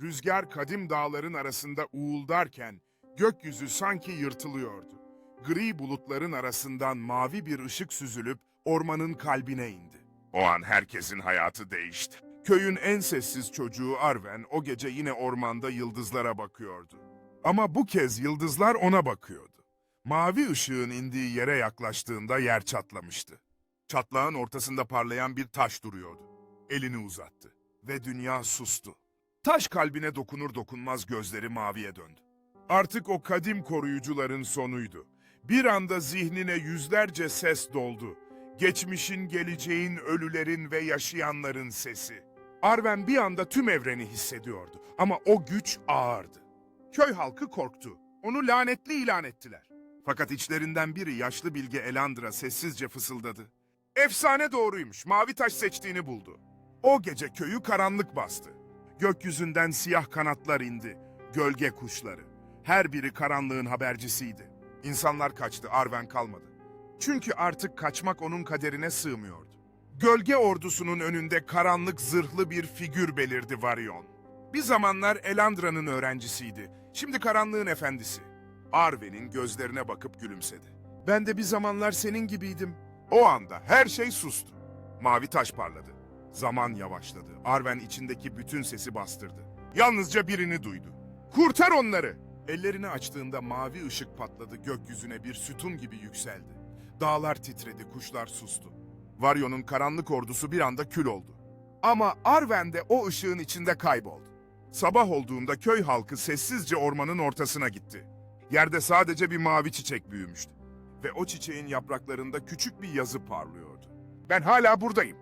Rüzgar kadim dağların arasında uğuldarken gökyüzü sanki yırtılıyordu. Gri bulutların arasından mavi bir ışık süzülüp ormanın kalbine indi. O an herkesin hayatı değişti. Köyün en sessiz çocuğu Arven o gece yine ormanda yıldızlara bakıyordu. Ama bu kez yıldızlar ona bakıyordu. Mavi ışığın indiği yere yaklaştığında yer çatlamıştı. Çatlağın ortasında parlayan bir taş duruyordu. Elini uzattı ve dünya sustu. Taş kalbine dokunur dokunmaz gözleri maviye döndü. Artık o kadim koruyucuların sonuydu. Bir anda zihnine yüzlerce ses doldu. Geçmişin, geleceğin, ölülerin ve yaşayanların sesi. Arven bir anda tüm evreni hissediyordu ama o güç ağırdı. Köy halkı korktu. Onu lanetli ilan ettiler. Fakat içlerinden biri yaşlı bilge Elandra sessizce fısıldadı. Efsane doğruymuş, mavi taş seçtiğini buldu. O gece köyü karanlık bastı. Gökyüzünden siyah kanatlar indi, gölge kuşları. Her biri karanlığın habercisiydi. İnsanlar kaçtı, Arven kalmadı. Çünkü artık kaçmak onun kaderine sığmıyordu. Gölge ordusunun önünde karanlık zırhlı bir figür belirdi Varyon. Bir zamanlar Elandra'nın öğrencisiydi, şimdi karanlığın efendisi. Arwen'in gözlerine bakıp gülümsedi. Ben de bir zamanlar senin gibiydim. O anda her şey sustu. Mavi taş parladı. Zaman yavaşladı. Arwen içindeki bütün sesi bastırdı. Yalnızca birini duydu. Kurtar onları! Ellerini açtığında mavi ışık patladı, gökyüzüne bir sütun gibi yükseldi. Dağlar titredi, kuşlar sustu. Varyo'nun karanlık ordusu bir anda kül oldu. Ama Arwen de o ışığın içinde kayboldu. Sabah olduğunda köy halkı sessizce ormanın ortasına gitti. Yerde sadece bir mavi çiçek büyümüştü. Ve o çiçeğin yapraklarında küçük bir yazı parlıyordu. Ben hala buradayım.